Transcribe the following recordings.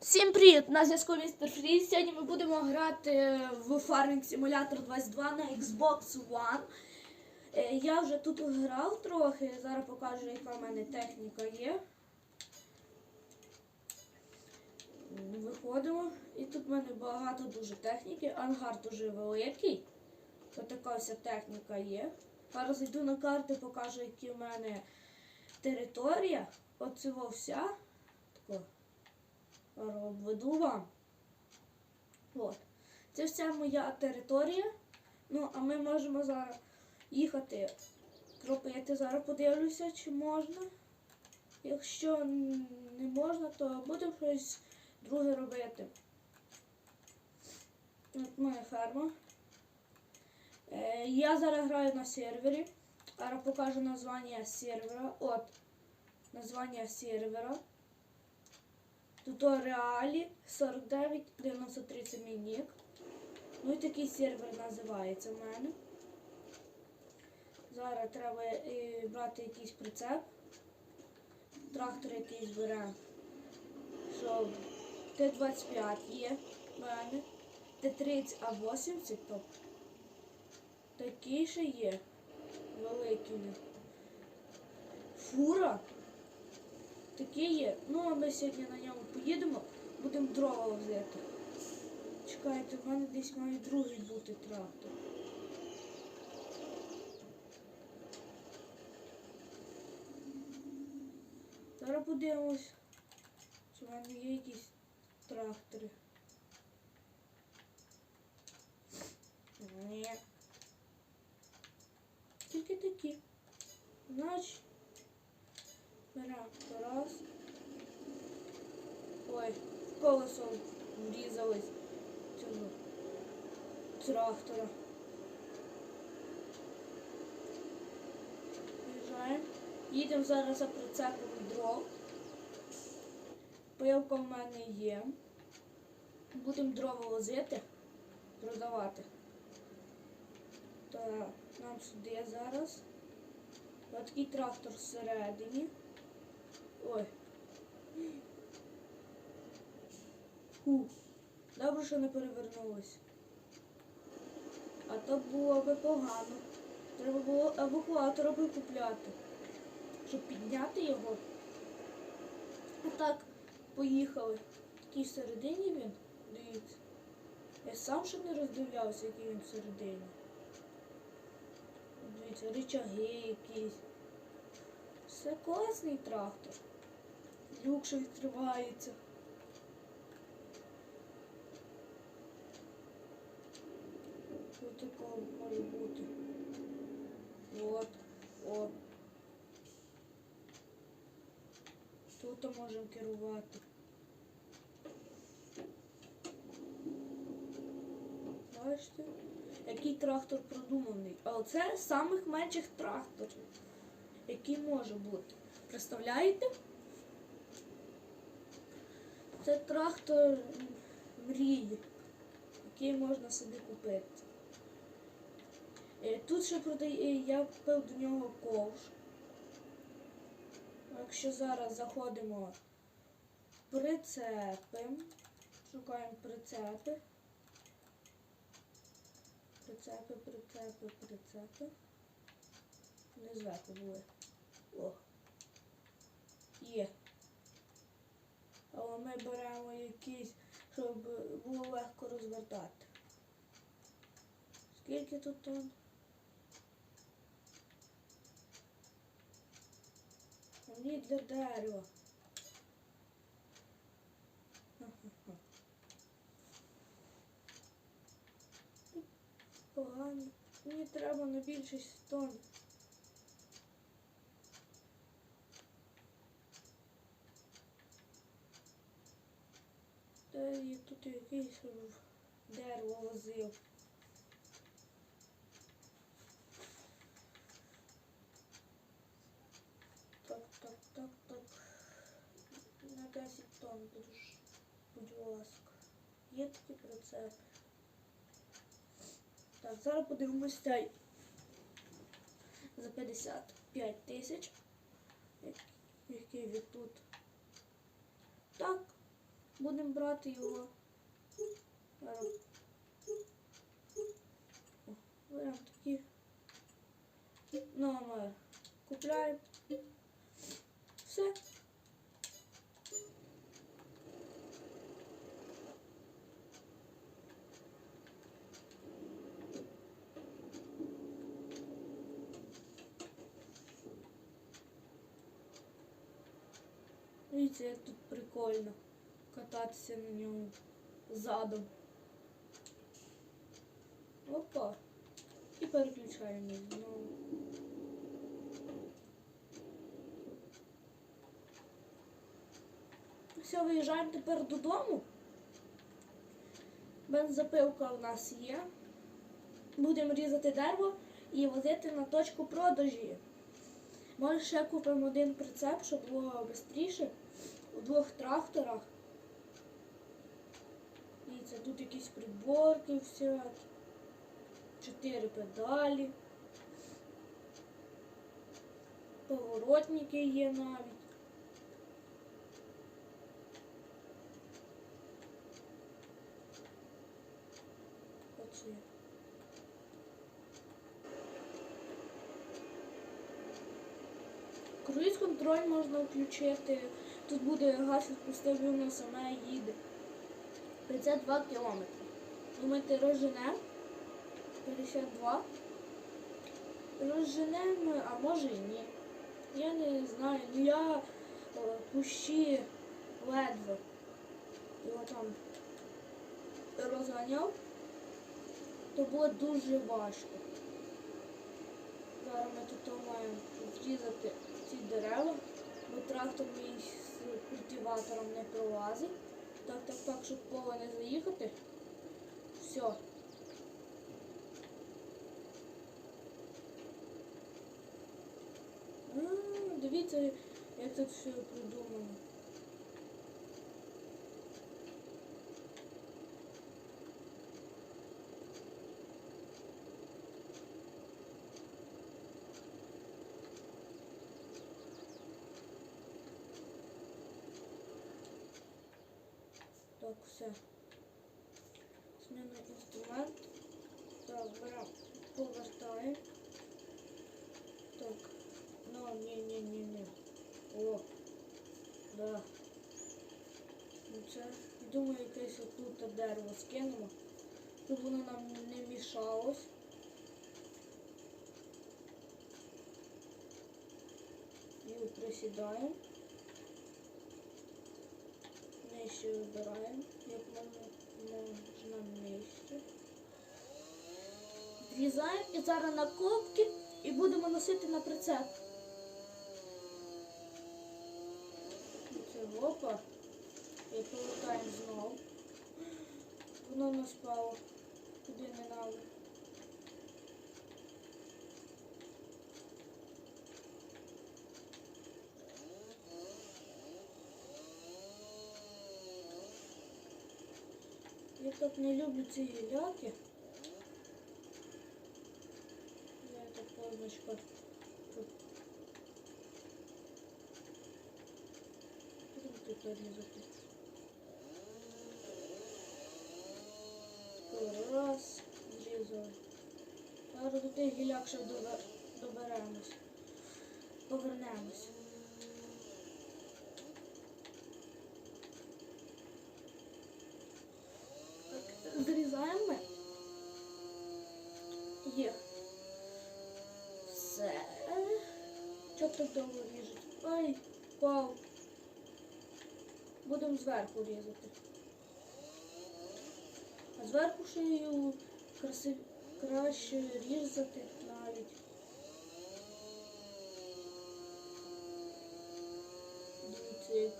Всім привіт! На зв'язку містер Фріз. Сьогодні ми будемо грати в Farming Simulator 22 на Xbox One. Е, Я вже тут грав трохи, зараз покажу, яка в мене техніка є. Виходимо. І тут в мене багато дуже техніки. Ангар дуже великий. Ось така вся техніка є. Зараз йду на карту, покажу, які в мене територія. Оце вся. Тако. Вам. От. Це вся моя територія. Ну, а ми можемо зараз їхати кропити. Зараз подивлюся, чи можна. Якщо не можна, то будемо щось друге робити. От моя ферма. Е, я зараз граю на сервері. Зараз покажу названня сервера. От. Названня сервера. Туторіалі 4993 це мій нік. Ну і такий сервер називається в мене. Зараз треба е, брати якийсь прицеп. Трактор якийсь беремо. Щоб Т-25 є в мене. Т-30 А80, тобто. Такий ще є. Великий. Фура. Такі є. Ну, а ми сьогодні на ньому поїдемо, будемо дрова возити. Чекайте, в мене десь має другий бути трактор. Зараз подивимось, чи в мене є якісь трактори. Ні. Тільки такі. Значить, беремо раз. Ой, в колесо врізались цього трактора. Виїжджаємо. Їдемо зараз за прицепом дров. Пилка в мене є. Будемо дрова возити, продавати. Так, нам сюди зараз. Ось такий трактор всередині. Ой. Фу. Добре, що не перевернулось. А то було би погано. Треба було евакуатора би купляти. Щоб підняти його. А так, поїхали. Такий всередині він. Дивіться. Я сам ще не роздивлявся, який він всередині. Дивіться, рычаги якісь. Все класний трактор. Люк ще відкривається. Що такого може бути? От, о. Тут можемо керувати. Бачите? Який трактор продуманий. А оце з самих менших тракторів, який може бути. Представляєте? Це трактор мрії, який можна собі купити. Е, Тут ще продає, я купив до нього ковш. Якщо зараз заходимо в прицепи, шукаємо прицепи. Прицепи, прицепи, прицепи. Не зверху були. О. Є. Але ми беремо якийсь, щоб було легко розвертати. Скільки тут тонн? Мені для дерева. Погано. Мені треба на більшість тонн. Та тут якийсь дерево возив. Так, так, так, так. На 10 тонн будь ласка. Є такий процес. Так, зараз подивимось цей за 55 тисяч. Який він тут. Так, Будемо брати його. Зараз. О, Беремо такі номер. Купляємо. Все. Дивіться, як тут прикольно кататися на ньому Задом. Опа. І переключаємо знову. Все, виїжджаємо тепер додому. Бензопилка у нас є. Будемо різати дерево і возити на точку продажі. Може ще купимо один прицеп, щоб було швидше. У двох тракторах. Тут якісь приборки всякі. Чотири педалі. Поворотники є навіть. Оце. Круїз контроль можна включити. Тут буде газ відпустив, воно саме їде. 52 кілометри. Думаєте, розжене? 52. Розженемо, а може і ні. Я не знаю. Ну я е, кущі ледве його там розганяв, то було дуже важко. Зараз ми тут маємо зрізати ці дерева, бо трактор мій з культиватором не пролазить. Так, так, так, щоб коло не заїхати. Все. Дивіться, я тут все придумано. Так, все. Зміна інструмент. Так, беремо, повертаємо. Так. Ну, ні, ні, ні, ні. О. Да. Ну це, думаю, якесь отут дерево скинемо, щоб воно нам не мішалось. І присідаємо. Нижче вибираємо, як можна, нижче. Зрізаємо і зараз на копки і будемо носити на прицеп. Це опа. І повертаємо. Воно в нас впало. Куди не треба. Я так не люблю ці гіляки. Я так позначка тут. Будемо тут різати. Раз, зрізали. Зараз до тих гіляк ще добе- доберемось. Повернемось. Так, зрізаємо ми. Є. Все. Чого так довго ріжуть? Ай, впав. Будемо зверху різати. Зверху шию краси... краще різати навіть. Дивіться.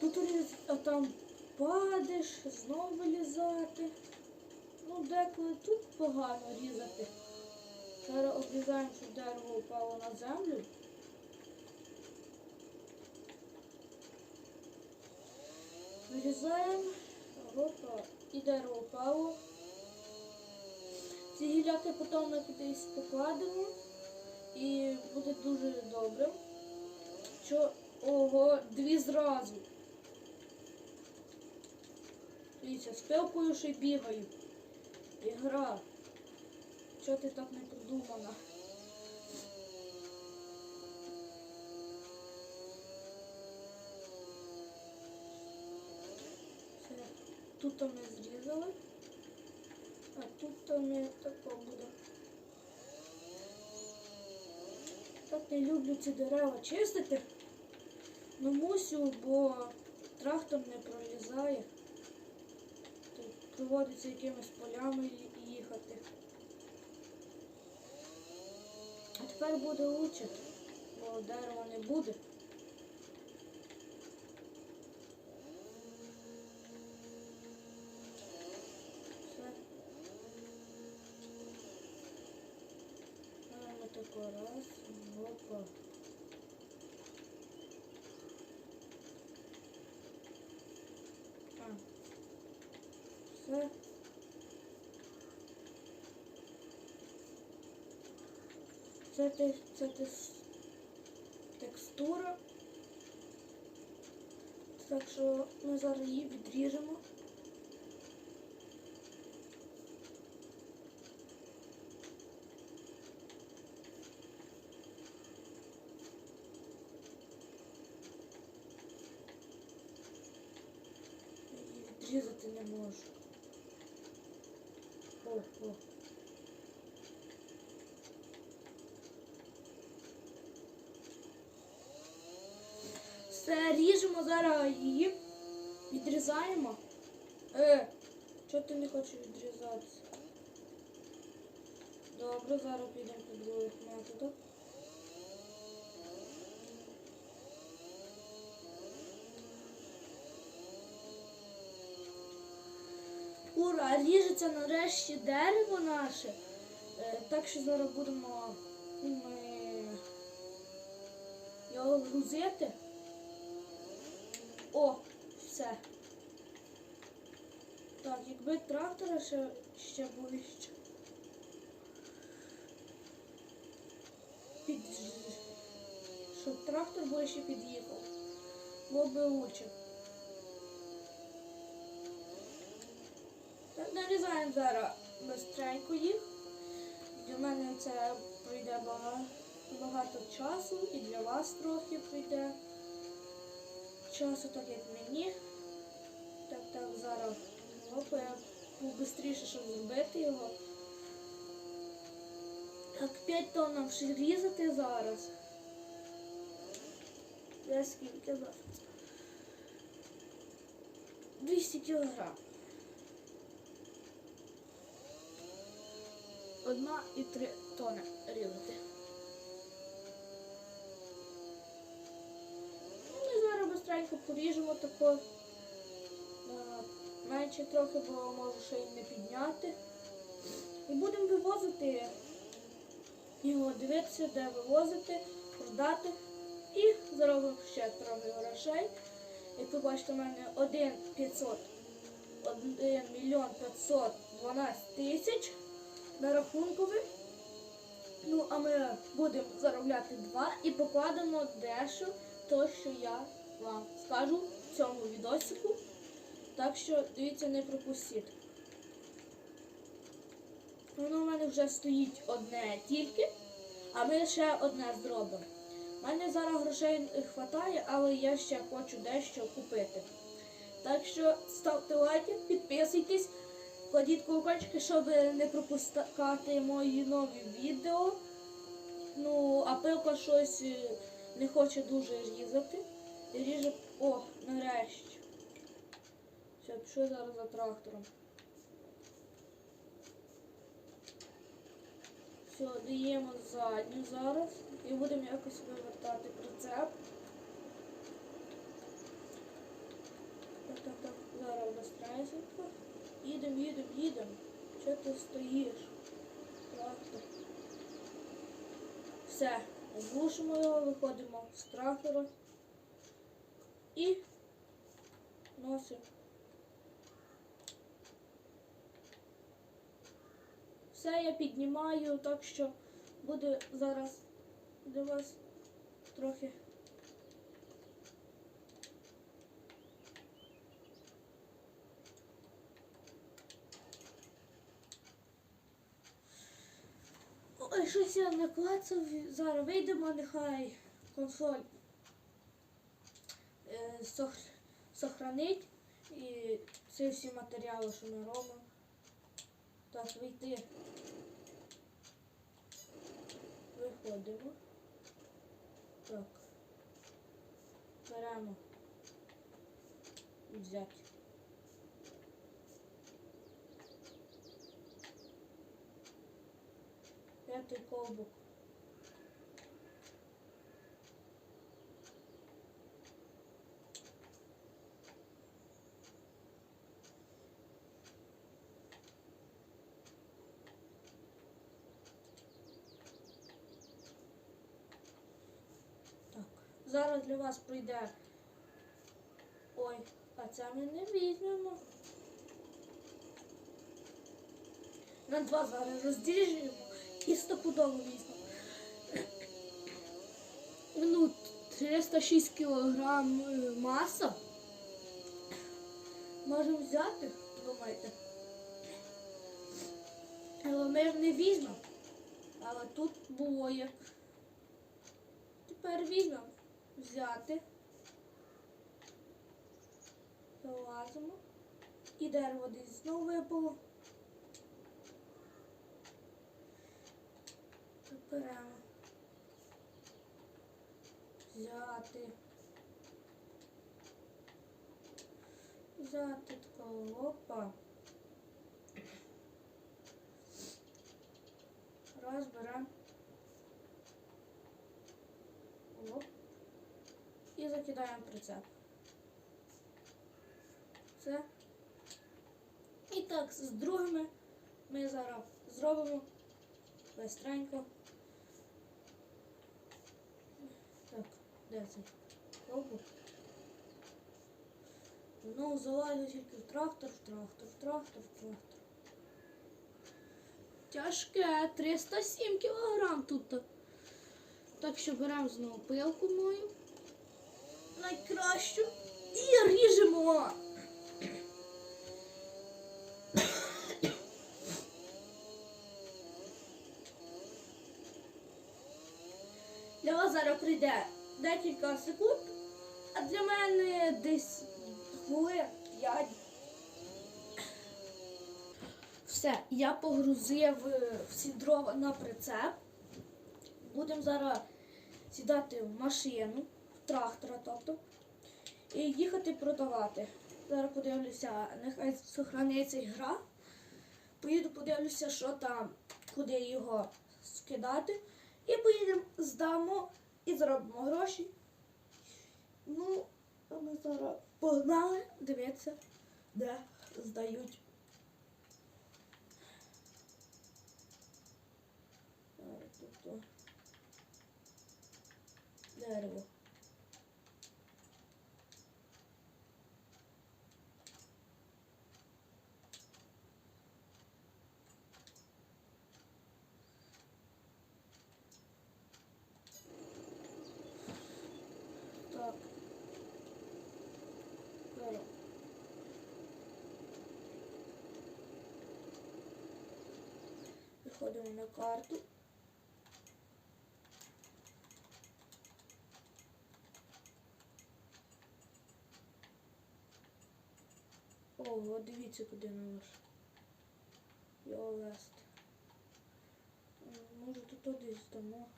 Тут різ, а там падеш, знову вилізати. Ну, деколи тут погано різати. Зараз обрізаємо, щоб дерево впало на землю. Вирізаємо. Опа. І дерево. Ці гіляки потім ми кудись покладемо. І буде дуже добре. Що ого, дві зразу. Дивіться, з пилкою ще бігаю. Ігра. Чого ти так не придумана? Тут ми зрізали. А тут ми тако буде. Так не люблю ці дерева чистити. Ну мусю, бо трактор не пролізає. Тут Проводиться якимись полями їхати. А тепер буде лучше, бо дерева не буде. Все. Тако раз, опа. А. Все. Це, те- це тес- текстура. Так що ми зараз її відріжемо. Її відрізати не можу. О, о. Все, ріжемо зараз її, відрізаємо. Е, чого ти не хочеш відрізатися? Добре, зараз підемо по других ріжеться нарешті дерево наше. Е, так що зараз будемо ми його грузити. О, все. Так, якби трактора ще, ще ближче. Під... Щоб трактор ближче під'їхав. Було би лучше. Вирізаємо зараз бистренько їх. Для мене це прийде багато, багато часу і для вас трохи прийде часу, так як мені. Так, так, зараз я швидше, щоб зробити його. Так, 5 тонн нам ще різати зараз. Де скільки зараз? 200 кілограмів. 1,3 тони рівнути. Ну, ми зараз быстренько поріжемо тако е, менше трохи, бо можу ще й не підняти. І будемо вивозити його, дивитися, де вивозити, продати. І заробимо ще трохи грошей. Як ви бачите, у мене 1 500, 1 мільйон 512 тисяч на рахункові. Ну, а ми будемо заробляти два і покладемо дещо, то, що я вам скажу в цьому відосику. Так що дивіться, не пропустіть. Воно в мене вже стоїть одне тільки, а ми ще одне зробимо. У мене зараз грошей вистачає, але я ще хочу дещо купити. Так що ставте лайки, підписуйтесь, кладіть колокольчики, щоб не пропускати мої нові відео. Ну, а пилка щось е, не хоче дуже різати. І ріже. О, нарешті. Все, пішли зараз за трактором. Все, даємо задню зараз і будемо якось вивертати прицеп. Так, так, так, зараз безстресенько. Їдемо, їдемо, їдемо. Чого ти стоїш? Трактор. Все, глушимо його, виходимо з трактора і носимо. Все я піднімаю, так що буде зараз для вас трохи. Ой, щось я наклацав, зараз вийдемо, нехай консоль е, сох- сохранить і ці всі матеріали, що ми робимо. Так, вийти. Виходимо. Так. Беремо. Взяти. П'ятий ковбик. Так. Зараз для вас прийде. Ой, а це ми не візьмемо. На два зараз розділимо і стопудово візьмемо. Ну, 306 кілограм е, маса. Можемо взяти, думаєте. Але ми не візьмемо. Але тут було як. Тепер візьмемо. Взяти. Залазимо. І дерево десь знову випало. Беремо. Взяти. Взяти такого опа. Раз беремо. Оп. І закидаємо прицеп. Це. І так, з другими ми зараз зробимо быстренько. Так, де це? Ковбу. Ну, залазю тільки в трактор, в трактор, в трактор, в трактор. Тяжке, 307 кілограм тут. -то. Так що беремо знову пилку мою. Найкращу. І ріжемо. Для вас зараз прийде декілька секунд, а для мене десь хвилин 5. Все, я погрузив е, всі дрова на прицеп. Будемо зараз сідати в машину, в трактора, тобто, і їхати продавати. Зараз подивлюся, нехай сохраниться гра. Поїду, подивлюся, що там, куди його скидати. І поїдемо, здамо і заробимо гроші. Ну, а ми зараз погнали дивитися, де здають. Зараз дерево. Так. Зараз. Виходимо на карту. О, дивіться, куди його вести. Може тут то десь дамо.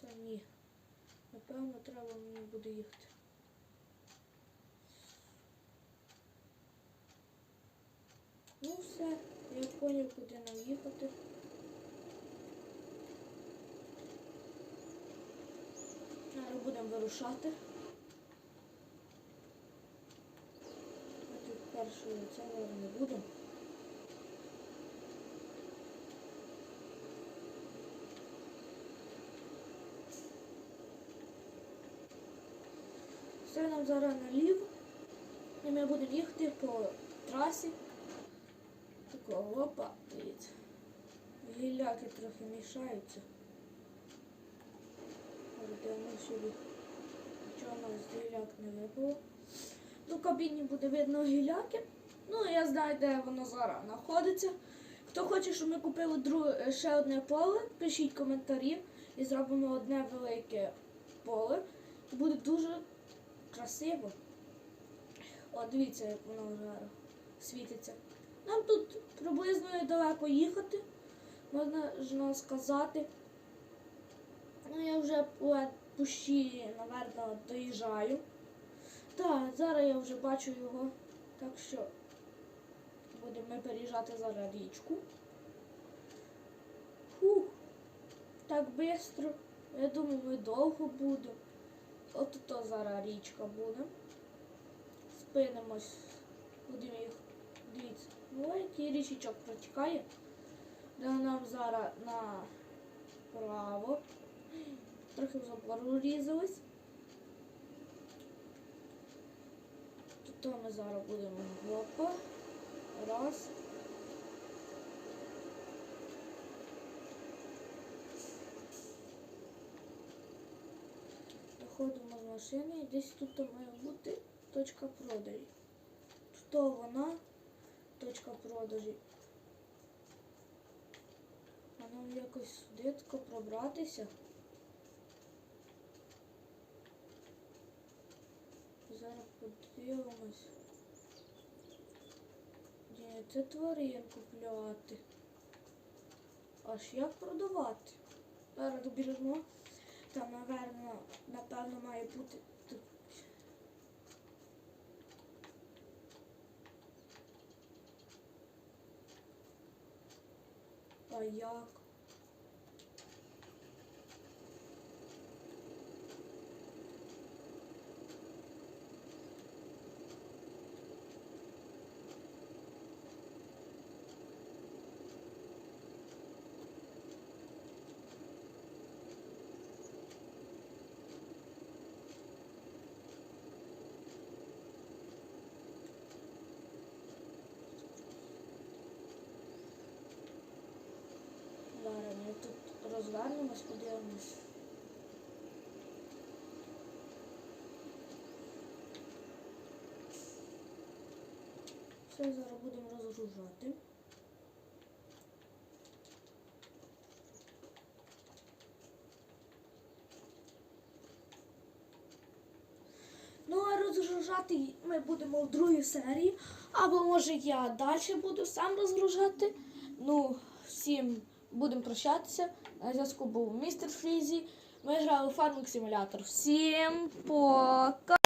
Та ні. Напевно, треба мені буде їхати. Ну все, я поняв, куди нам їхати. Зараз будемо вирушати. Ми тут першого це не будемо. Все нам зараз наліво. І ми будемо їхати по трасі. Такого опа, дивіться. Гіляки трохи мішаються. Дивно. Нічого у нас з гіляк не випало. Ну, в кабіні буде видно гіляки. Ну, я знаю, де воно зараз знаходиться. Хто хоче, щоб ми купили ще одне поле, пишіть коментарі і зробимо одне велике поле. Буде дуже красиво. О, дивіться, як воно зараз світиться. Нам тут приблизно недалеко їхати, можна сказати. Ну, я вже по пущі, напевно, доїжджаю. Так, зараз я вже бачу його. Так що будемо ми переїжджати зараз річку. Фух, так швидко. Я думаю, ми довго будемо. От то зараз річка буде. Спинимось. Будемо їх. Дивіться. Який річечок протікає. Де нам зараз направо. Трохи в забору різались. Тут ми зараз будемо гопа. Раз. Доходимо з машини і десь тут має бути точка продажі. Тут вона, точка продажі. А нам якось сюди пробратися. Зараз подивимось. Ні, це тварин купляти. Аж як продавати? Зараз добіжимо. Там, напевно, має бути тут. А як? Ми тут розвернемось, подивимось. Все, зараз будемо розгружати. Ну, а розгружати ми будемо в другій серії. Або може я далі буду сам розгружати. Ну, всім будемо прощатися. На зв'язку був містер Фрізі. Ми грали Farming Simulator. Всім пока!